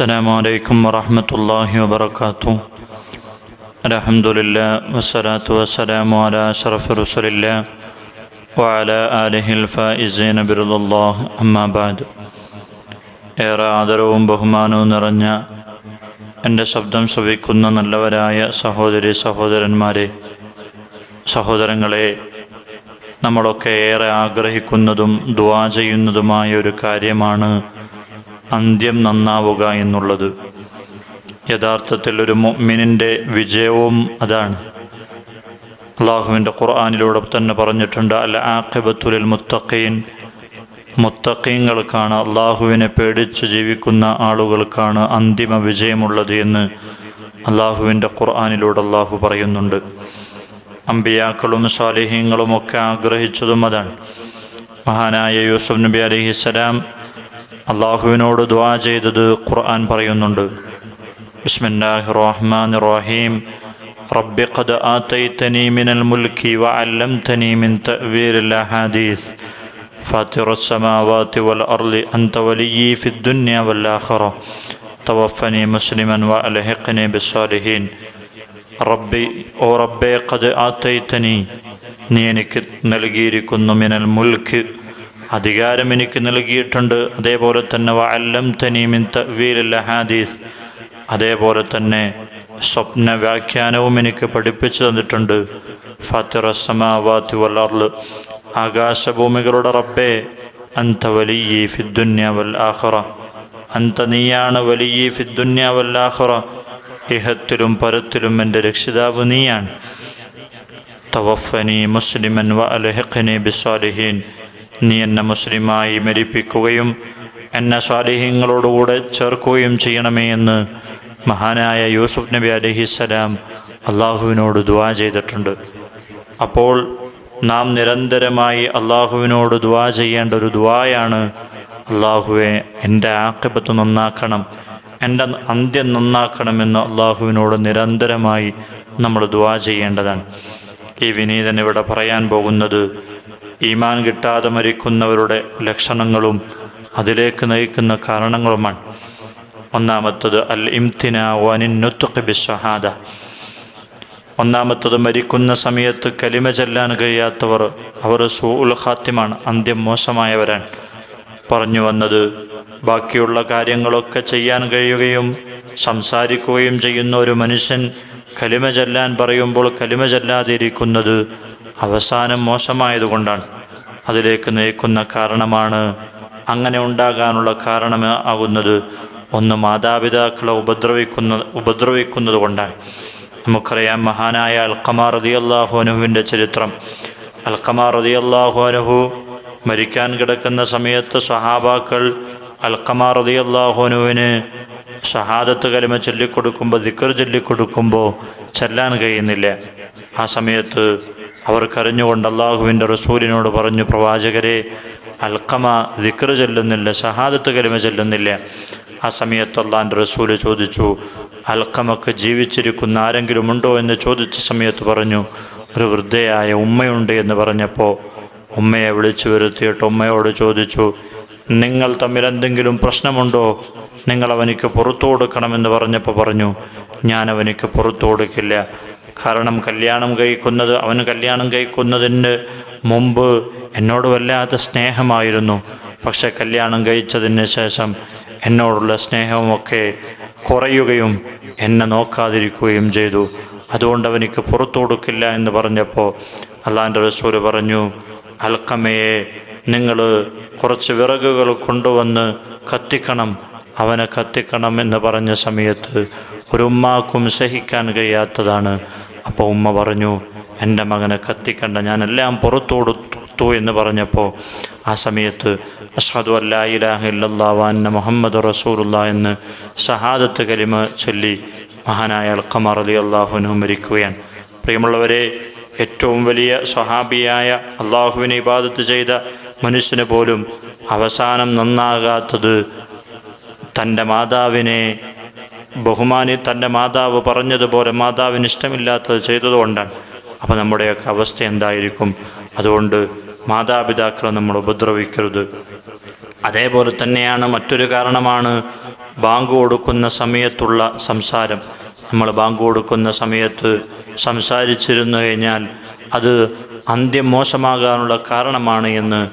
السلام عليكم ورحمة الله وبركاته الحمد لله والصلاة والسلام على أشرف رسل الله وعلى آله الفائزين برضا الله أما بعد ഏറെ ആദരവും ബഹുമാനവും നിറഞ്ഞ എൻ്റെ ശബ്ദം ശ്രവിക്കുന്ന നല്ലവരായ സഹോദരി സഹോദരന്മാരെ സഹോദരങ്ങളെ നമ്മളൊക്കെ ഏറെ ആഗ്രഹിക്കുന്നതും ദുവാ ചെയ്യുന്നതുമായ ഒരു കാര്യമാണ് അന്ത്യം നന്നാവുക എന്നുള്ളത്. യഥാർത്ഥത്തിൽ ഒരു മൊമ്മിനിന്റെ വിജയവും അതാണ്. അള്ളാഹുവിന്റെ ഖുർആാനിലൂടെ തന്നെ പറഞ്ഞിട്ടുണ്ട് അല്ല ആഖിബത്തുലിൽ മുത്തഖീൻ. മുത്തഖീങ്ങൾക്കാണ് അള്ളാഹുവിനെ പേടിച്ച് ജീവിക്കുന്ന ആളുകൾക്കാണ് അന്തിമ വിജയമുള്ളത് എന്ന് അള്ളാഹുവിന്റെ ഖുർആാനിലൂടെ അള്ളാഹു പറയുന്നുണ്ട്. അമ്പിയാക്കളും സ്വാലിഹീങ്ങളും ഒക്കെ ആഗ്രഹിച്ചതും അതാണ്. മഹാനായ യൂസുഫ് നബി അലഹിസ്സലാം അള്ളാഹുവിനോട് ദ്വാ ചെയ്തത് ഖുർആൻ പറയുന്നുണ്ട് ബിസ്മില്ലാഹി റഹ്മാൻ റഹീം رب قد آتيتني من الملك وعلمتني من تأويل الأحاديث فاطر السماوات والأرض أنت وليي في الدنيا والآخرة توفني مسلما وألحقني بالصالحين റബ്ബി ഓ റബ്ബെ കത് ആത്തൈത്തനി നീ എനിക്ക് നൽകിയിരിക്കുന്നു മിനൽ മുൽക്ക് അധികാരം എനിക്ക് നൽകിയിട്ടുണ്ട്. അതേപോലെ തന്നെ വഅല്ലം തനി മിൻ തവീൽ ഹദീസ് അതേപോലെ തന്നെ സ്വപ്ന വ്യാഖ്യാനവും എനിക്ക് പഠിപ്പിച്ചു തന്നിട്ടുണ്ട്. ഫാത്തിറസമാവാത്തി വല്ലർൽ ആകാശഭൂമികളുടെ റബ്ബേ അന്ത വലിയ ഫിദ്ദുന്യ ആഖറ. അന്ത നീയാണ് വലിയ ഫിദ്ദുന്യ ആഖറ. ഇഹത്തിലും പരത്തിലും എന്റെ രക്ഷിതാവ് നീയാണ്. തവഫനി മുസ്ലിമൻ വ അലഹഖനി ബിസ്വാലിഹീൻ. നീ എന്നെ മുസ്ലിമായി മരിപ്പിക്കുകയും എന്നെ സ്വാലിഹ്യങ്ങളോടുകൂടെ ചേർക്കുകയും ചെയ്യണമേ എന്ന് മഹാനായ യൂസുഫ് നബി അലഹിസ്സലാം അള്ളാഹുവിനോട് ദുവാ ചെയ്തിട്ടുണ്ട്. അപ്പോൾ നാം നിരന്തരമായി അള്ളാഹുവിനോട് ദുവാ ചെയ്യേണ്ട ഒരു ദുവായാണ് അള്ളാഹുവെ എന്റെ ആക്കപത്ത് നന്നാക്കണം എന്റെ അന്ത്യം നന്നാക്കണമെന്ന് അള്ളാഹുവിനോട് നിരന്തരമായി നമ്മൾ ദുവാ ചെയ്യേണ്ടതാണ്. ഈ വിനീതൻ ഇവിടെ പറയാൻ പോകുന്നത് ഈമാൻ കിട്ടാതെ മരിക്കുന്നവരുടെ ലക്ഷണങ്ങളും അതിലേക്ക് നയിക്കുന്ന കാരണങ്ങളുമാണ്. ഒന്നാമത്തത് അൽ ഇംതിന വനിന്നുത്തുക്ക് ബിസ്വഹാദ ഒന്നാമത്തത് മരിക്കുന്ന സമയത്ത് കലിമ ചെല്ലാൻ കഴിയാത്തവർ അവർ സൂഉൽ ഖാത്തിമാണ് അന്ത്യം മോശമായവരാണ്. പറഞ്ഞു വന്നത് ബാക്കിയുള്ള കാര്യങ്ങളൊക്കെ ചെയ്യാൻ കഴിയുകയും സംസാരിക്കുകയും ചെയ്യുന്ന ഒരു മനുഷ്യൻ കലിമ ചെല്ലാൻ പറയുമ്പോൾ കലിമ ചെല്ലാതിരിക്കുന്നത് അവസാനം മോശമായതുകൊണ്ടാണ് അതിലേക്ക് നയിക്കുന്ന കാരണമാണ് അങ്ങനെ ഉണ്ടാകാനുള്ള കാരണം ആകുന്നത്. ഒന്ന് മാതാപിതാക്കളെ ഉപദ്രവിക്കുന്ന ഉപദ്രവിക്കുന്നത് കൊണ്ടാണ്. നമുക്കറിയാം മഹാനായ അൽക്കമാർ റതി അള്ളാഹു അനുഹുവിന്റെ ചരിത്രം. അൽക്കമാർ റതി അള്ളാഹു അനുഹു മരിക്കാൻ കിടക്കുന്ന സമയത്ത് സഹാബാക്കൾ അൽക്കമാർ റതി അള്ളാഹുനുവിന് ഷഹാദത്ത് കലിമ ചൊല്ലിക്കൊടുക്കുമ്പോൾ ദിക്കർ ചൊല്ലിക്കൊടുക്കുമ്പോൾ ചെല്ലാൻ കഴിയുന്നില്ല. ആ സമയത്ത് അവർ കരഞ്ഞുകൊണ്ട് അള്ളാഹുവിന്റെ റസൂലിനോട് പറഞ്ഞു പ്രവാചകരെ അൽക്കമ ദിക്ര ചൊല്ലുന്നില്ല ഷഹാദത്ത് കലിമ ചൊല്ലുന്നില്ല. ആ സമയത്ത് അള്ളാന്റെ റസൂൽ ചോദിച്ചു അൽക്കമക്ക് ജീവിച്ചിരിക്കുന്ന ആരെങ്കിലും ഉണ്ടോ? എന്ന് ചോദിച്ച സമയത്ത് പറഞ്ഞു ഒരു വൃദ്ധയായ ഉമ്മയുണ്ട് എന്ന് പറഞ്ഞപ്പോൾ ഉമ്മയെ വിളിച്ചു വരുത്തിയിട്ട് ഉമ്മയോട് ചോദിച്ചു നിങ്ങൾ തമ്മിൽ എന്തെങ്കിലും പ്രശ്നമുണ്ടോ? നിങ്ങൾ അവനിക്ക് പുറത്തു കൊടുക്കണമെന്ന് പറഞ്ഞപ്പോൾ പറഞ്ഞു ഞാൻ അവനിക്ക് പുറത്തു കൊടുക്കില്ല. കാരണം കല്യാണം കഴിക്കുന്നത് അവന് കല്യാണം കഴിക്കുന്നതിന് മുമ്പ് എന്നോട് വല്ലാത്ത സ്നേഹമായിരുന്നു. പക്ഷെ കല്യാണം കഴിച്ചതിന് ശേഷം എന്നോടുള്ള സ്നേഹമൊക്കെ കുറയുകയും എന്നെ നോക്കാതിരിക്കുകയും ചെയ്തു. അതുകൊണ്ട് അവനിക്ക് പുറത്തു കൊടുക്കില്ല എന്ന് പറഞ്ഞപ്പോൾ അള്ളാന്റെ റസൂൽ പറഞ്ഞു അൽക്കമയെ നിങ്ങൾ കുറച്ച് വിറകുകൾ കൊണ്ടുവന്ന് കത്തിക്കണം അവനെ കത്തിക്കണം എന്ന് പറഞ്ഞ സമയത്ത് ഒരു ഉമ്മാക്കും സഹിക്കാൻ കഴിയാത്തതാണ്. അപ്പോൾ ഉമ്മ പറഞ്ഞു എന്റെ മകനെ കത്തിക്കണ്ട ഞാനെല്ലാം പുറത്തു കൊടുത്തു എന്ന് പറഞ്ഞപ്പോൾ ആ സമയത്ത് അഷ്ഹദു അല്ലാ മുഹമ്മദ് റസൂലുള്ള എന്ന് ഷഹാദത്ത് കലിമ ചൊല്ലി മഹാനായ അൽക്കമർ അലി അള്ളാഹുനു മരിക്കുകയാണ്. പ്രിയമുള്ളവരെ ഏറ്റവും വലിയ സ്വഹാബിയായ അള്ളാഹുവിനെ ഇബാദത്ത് ചെയ്ത മനുഷ്യന് പോലും അവസാനം നന്നാകാത്തത് തന്റെ മാതാവിനെ ബഹുമാനി തന്റെ മാതാവ് പറഞ്ഞതുപോലെ മാതാവിന് ഇഷ്ടമില്ലാത്തത് ചെയ്തതുകൊണ്ടാണ്. അപ്പോൾ നമ്മുടെയൊക്കെ അവസ്ഥ എന്തായിരിക്കും? അതുകൊണ്ട് മാതാപിതാക്കളെ നമ്മൾ ഉപദ്രവിക്കരുത്. അതേപോലെ തന്നെയാണ് മറ്റൊരു കാരണമാണ് ബാങ്ക് കൊടുക്കുന്ന സമയത്തുള്ള സംസാരം. നമ്മൾ ബാങ്ക് കൊടുക്കുന്ന സമയത്ത് സംസാരിച്ചിരുന്നു കഴിഞ്ഞാൽ അത് അന്ത്യം മോശമാകാനുള്ള കാരണമാണ് എന്ന്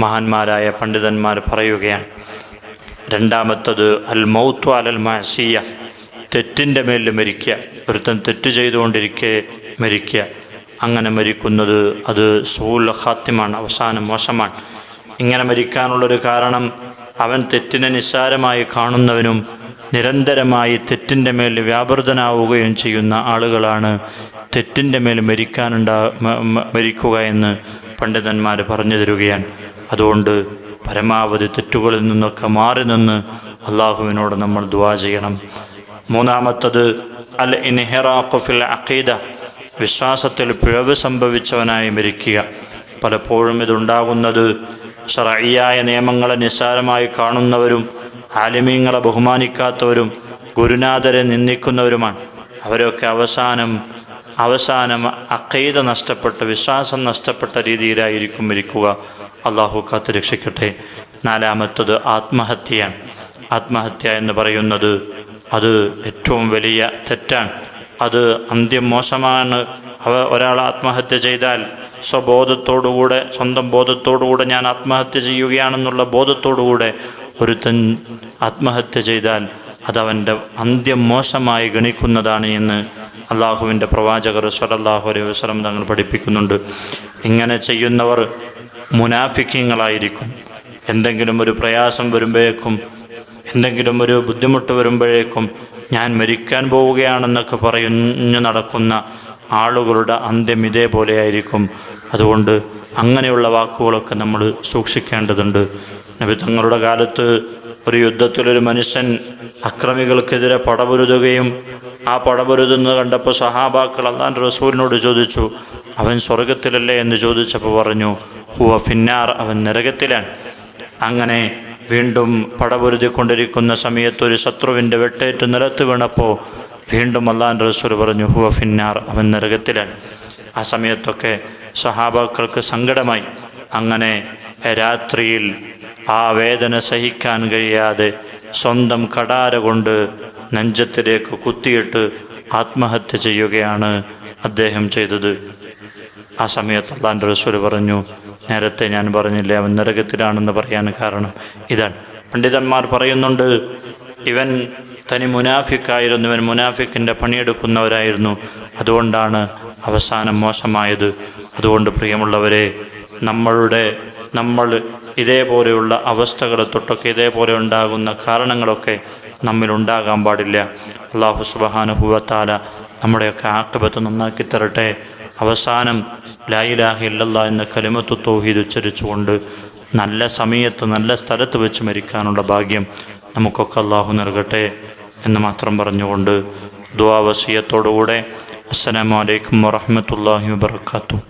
മഹാന്മാരായ പണ്ഡിതന്മാർ പറയുകയാണ്. രണ്ടാമത്തത് അൽ മൗത്തു അലൽ മാസിയ തെറ്റിന്റെ മേലിൽ മരിക്കുക. ഒരുത്തൻ തെറ്റ് ചെയ്തുകൊണ്ടിരിക്കെ മരിക്കുക. അങ്ങനെ മരിക്കുന്നത് അത് സൂൽ ഖാത്തിമാണ്. അവസാനം മോശമാണ്. ഇങ്ങനെ മരിക്കാനുള്ളൊരു കാരണം അവൻ തെറ്റിനെ നിസ്സാരമായി കാണുന്നവനും നിരന്തരമായി തെറ്റിന്റെ മേൽ വ്യാപൃതനാവുകയും ചെയ്യുന്ന ആളുകളാണ് തെറ്റിന്റെ മേൽ മരിക്കാനുണ്ടാ മരിക്കുക എന്ന് പണ്ഡിതന്മാർ പറഞ്ഞു തരികയാണ്. അതുകൊണ്ട് പരമാവധി തെറ്റുകളിൽ നിന്നൊക്കെ മാറി നിന്ന് അള്ളാഹുവിനോട് നമ്മൾ ദുവാ ചെയ്യണം. മൂന്നാമത്തത് അൽ ഇൻഹിറാഖു ഫിൽ അഖീദ വിശ്വാസത്തിൽ പിഴവ് സംഭവിച്ചവനായി മരിക്കുക. പലപ്പോഴും ഇതുണ്ടാകുന്നത് ഷറയ്യായ നിയമങ്ങളെ നിസ്സാരമായി കാണുന്നവരും ആലിമീങ്ങളെ ബഹുമാനിക്കാത്തവരും ഗുരുനാഥരെ നിന്ദിക്കുന്നവരുമാണ്. അവരൊക്കെ അവസാനം അവസാനം അക്കൈത നഷ്ടപ്പെട്ട വിശ്വാസം നഷ്ടപ്പെട്ട രീതിയിലായിരിക്കും ഇരിക്കുക. അള്ളാഹു കാത്ത് രക്ഷിക്കട്ടെ നാലാമത്തത് ആത്മഹത്യയാണ്. ആത്മഹത്യ എന്ന് പറയുന്നത് അത് ഏറ്റവും വലിയ തെറ്റാണ്. അത് അന്ത്യം മോശമാണ്. അവ ഒരാൾ ആത്മഹത്യ ചെയ്താൽ സ്വബോധത്തോടുകൂടെ സ്വന്തം ബോധത്തോടുകൂടെ ഞാൻ ആത്മഹത്യ ചെയ്യുകയാണെന്നുള്ള ബോധത്തോടുകൂടെ ഒരുത്തൻ ആത്മഹത്യ ചെയ്താൽ അതവന്റെ അന്ത്യം മോശമായി ഗണിക്കുന്നതാണ് എന്ന് അള്ളാഹുവിന്റെ പ്രവാചകർ സ്വലല്ലാഹു അലൈഹി വസ്ലം തങ്ങൾ പഠിപ്പിക്കുന്നുണ്ട്. ഇങ്ങനെ ചെയ്യുന്നവർ മുനാഫിക്കങ്ങളായിരിക്കും. എന്തെങ്കിലും ഒരു പ്രയാസം വരുമ്പോഴേക്കും എന്തെങ്കിലും ഒരു ബുദ്ധിമുട്ട് വരുമ്പോഴേക്കും ഞാൻ മരിക്കാൻ പോവുകയാണെന്നൊക്കെ പറഞ്ഞു നടക്കുന്ന ആളുകളുടെ അന്ത്യം ഇതേപോലെ ആയിരിക്കും. അതുകൊണ്ട് അങ്ങനെയുള്ള വാക്കുകളൊക്കെ നമ്മൾ സൂക്ഷിക്കേണ്ടതുണ്ട്. നബി തങ്ങളുടെ കാലത്ത് ഒരു യുദ്ധത്തിലൊരു മനുഷ്യൻ അക്രമികൾക്കെതിരെ പടപൊരുതുകയും ആ പടപൊരുതുന്നത് കണ്ടപ്പോൾ സഹാബാക്കൾ അള്ളാൻ റസൂലിനോട് ചോദിച്ചു അവൻ സ്വർഗത്തിലല്ലേ എന്ന് ചോദിച്ചപ്പോൾ പറഞ്ഞു ഹുവ ഫിന്നാർ അവൻ നരകത്തിലാണ്. അങ്ങനെ വീണ്ടും പടപൊരുതിക്കൊണ്ടിരിക്കുന്ന സമയത്ത് ഒരു ശത്രുവിന്റെ വെട്ടേറ്റ് നിലത്ത് വീണപ്പോൾ വീണ്ടും അള്ളാൻ റസൂൽ പറഞ്ഞു ഹുവ ഫിന്നാർ അവൻ നരകത്തിലാണ്. ആ സമയത്തൊക്കെ സഹാബാക്കൾക്ക് സങ്കടമായി. അങ്ങനെ രാത്രിയിൽ ആ വേദന സഹിക്കാൻ കഴിയാതെ സ്വന്തം കടാര കൊണ്ട് നെഞ്ചത്തിലേക്ക് കുത്തിയിട്ട് ആത്മഹത്യ ചെയ്യുകയാണ് അദ്ദേഹം ചെയ്തത്. ആ സമയത്ത് അള്ളാന്റെ റസൂൽ പറഞ്ഞു നേരത്തെ ഞാൻ പറഞ്ഞില്ലേ അവൻ നരകത്തിലാണെന്ന് പറയാൻ കാരണം ഇതാണ്. പണ്ഡിതന്മാർ പറയുന്നുണ്ട് ഇവൻ തനി മുനാഫിക്കായിരുന്നു ഇവൻ മുനാഫിക്കിന്റെ പണിയെടുക്കുന്നവരായിരുന്നു. അതുകൊണ്ടാണ് അവസാനം മോശമായത്. അതുകൊണ്ട് പ്രിയമുള്ളവരെ നമ്മളുടെ നമ്മൾ ഇതേപോലെയുള്ള അവസ്ഥകളെ തൊട്ടൊക്കെ ഇതേപോലെ ഉണ്ടാകുന്ന കാരണങ്ങളൊക്കെ നമ്മിലുണ്ടാകാൻ പാടില്ല. അള്ളാഹു സുബഹാനുഭവത്താല നമ്മുടെയൊക്കെ ആക്കബത്ത് നന്നാക്കി തരട്ടെ. അവസാനം ലായിലാഹ ഇല്ലല്ല എന്ന കലിമത്ത് തോഹീദ് ഉച്ചരിച്ചുകൊണ്ട് നല്ല സമയത്ത് നല്ല സ്ഥലത്ത് വെച്ച് മരിക്കാനുള്ള ഭാഗ്യം നമുക്കൊക്കെ അള്ളാഹു നൽകട്ടെ എന്ന് മാത്രം പറഞ്ഞുകൊണ്ട് ദുവാവസീയത്തോടുകൂടെ അസ്സലാമലൈക്കും വറഹമത്തല്ലാഹി വാത്തു